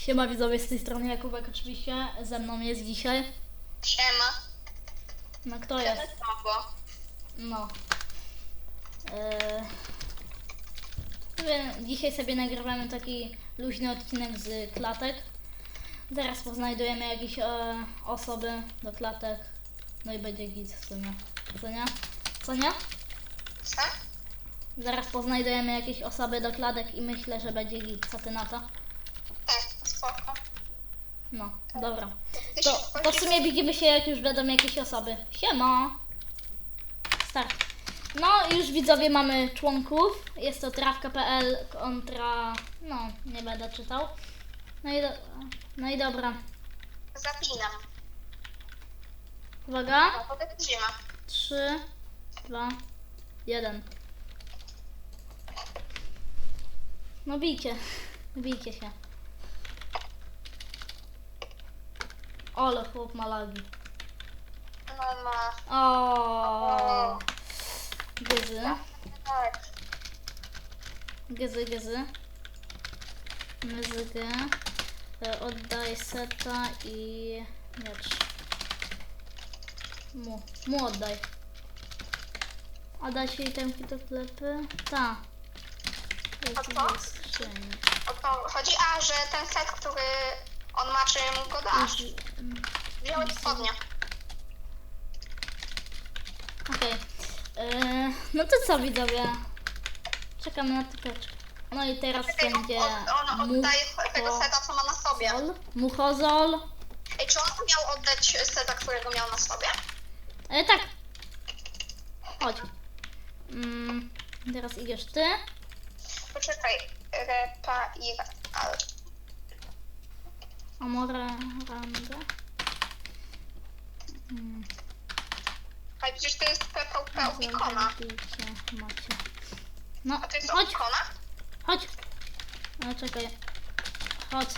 Siema widzowie, z tej strony Jakubek oczywiście, ze mną jest dzisiaj. Siema. No kto jest? No. Sobie- dzisiaj sobie nagrywamy taki luźny odcinek z klatek. Zaraz poznajdujemy jakieś e, osoby do klatek. No i będzie git w sumie. Co nie? Co nie? Co? Zaraz poznajdujemy jakieś osoby do klatek i myślę, że będzie git. Co ty na to? Tak. No, dobra. Ty To, to w sumie widzimy się, jak już będą jakieś osoby. Siema! Start. No, już widzowie mamy członków. Jest to trawka.pl kontra... No, nie będę czytał. No i, do, no i dobra. Zapinam. Uwaga. No, zima. 3, 2, 1. No bijcie. Bijcie się. Ole, chłop ma lagi. No ma. O. Gezy. Gezy, gezy. Myzygę. E, Oddaj seta i miecz. Mu. Mu oddaj. A da się itemki do klepy? Ta. A co? Skrzyni. O to chodzi, a że ten set, który on ma, czy mu go dasz? Wziąłeś spodnie. Okej. E, No to co widzowie? Czekamy na typeczkę. No i teraz Czekaj, będzie on, on oddaje tego seta, co ma na sobie. Muchozol. Muchozol. Ej, czy on miał oddać seta, którego miał na sobie? E, tak. Chodź. Mm, teraz idziesz ty. Poczekaj. Repa i... Al. Amore Rande. Mm, Ale przecież to jest PvP u ikona. zabijcie macie. No, A to jest chodź, u ikona? chodź. No czekaj. Chodź.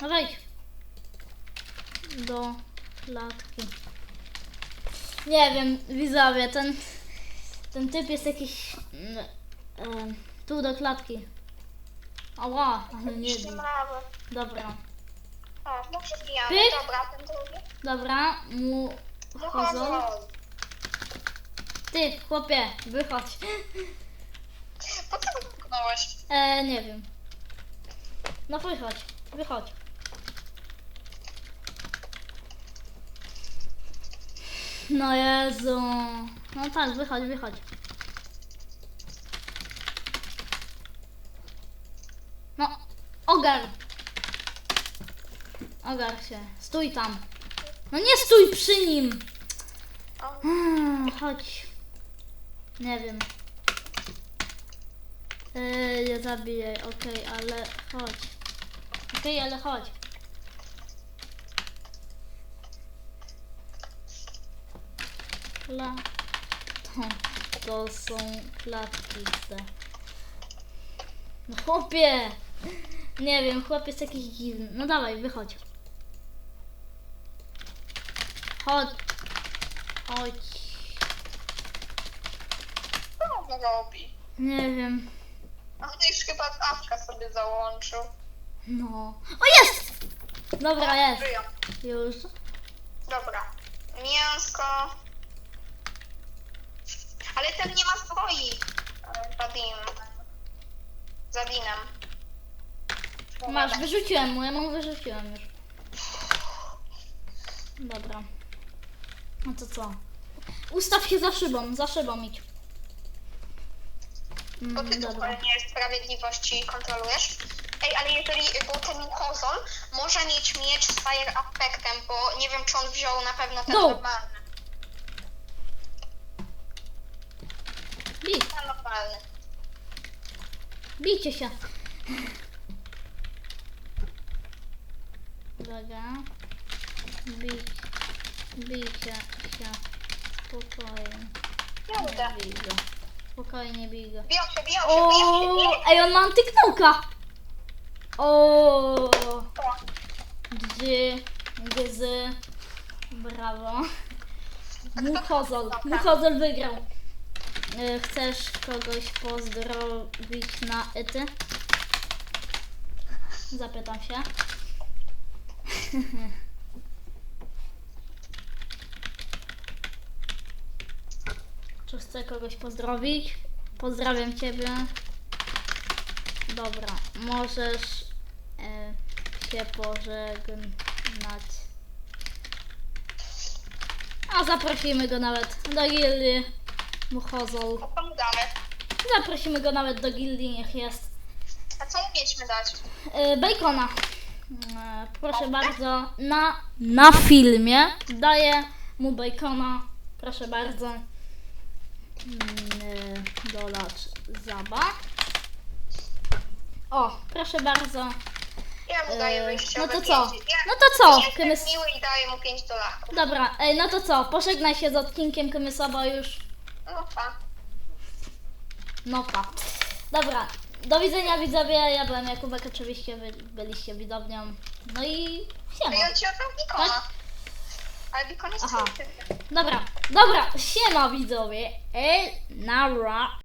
No wejdź. Do klatki. Nie wiem, widzowie, ten, ten typ jest jakiś... mm, tu do klatki. Ała, ale nie wiem. mały. Dobra. O, dobrze wbijamy. Pyk. Dobra, ten drugi. Dobra, mu chodzą. Wychodzą. Ty, chłopie, wychodź. Po co go puknąłeś? E, nie wiem. No wychodź, wychodź. No Jezu. No tak, wychodź, wychodź. No, ogar. Ogar się. Stój tam. No nie stój przy nim. Hmm, chodź. Nie wiem. Yy, nie zabijaj, okej, ale chodź. Okej, ale chodź. Kla... To, to są klatki te. No chłopie! Nie wiem, chłop jest jakiś dziwny. No dawaj, wychodź. Chodź. Chodź. co on robi? Nie wiem. A to już chyba awka sobie załączył. No. O jest! Dobra, jest. Żyją. Już. Dobra. Mięsko. Ale ten nie ma zbroi. E, Zadim. Zadinem. Masz, wyrzuciłem mu, ja mu wyrzuciłem już. Dobra. No to co? Ustaw się za szybą, za szybą idź. Bo ty Mm, tu dobra. nie sprawiedliwości kontrolujesz. Ej, ale jeżeli był ten Hozon, może mieć miecz z Fire Aspectem, bo nie wiem, czy on wziął na pewno ten Go. normalny. Bij, Ten normalny. bijcie się. Uwaga. Bij, bijcie się. Spokojnie. Nie uda. Bij go. Spokojnie bij go. Biją się, biją się, biją się. Nie. ej, on ma antyknąka. O, O, gdzie, gzy, brawo. Muchozol, Muchozol wygrał. E, Chcesz kogoś pozdrowić na ety? Zapytam się. Czy chcę kogoś pozdrowić? Pozdrawiam Ciebie. Dobra, możesz e, się pożegnać. A zaprosimy go nawet do gildii Muchozol. Zaprosimy go nawet do gildii, niech jest. A co mu mieliśmy dać? E, bacona. E, proszę bardzo, na, na filmie daję mu bacona. Proszę bardzo. Mm, e, Dolacz zaba. O, proszę bardzo. Ja mu daję E, wyjściowe no to co? No to co? Jestem Kymys... miły i daję mu 5 dolarów. Dobra, ej, no to co? Pożegnaj się z odcinkiem Kymysoba już. No pa. No pa. Dobra, do widzenia widzowie. Ja byłem Jakubek, oczywiście wy byliście widownią. No i siema. on ci oddał Bikona. Tak? Ale Bikon jest Aha. Dobra, dobra, siema widzowie. El Nara.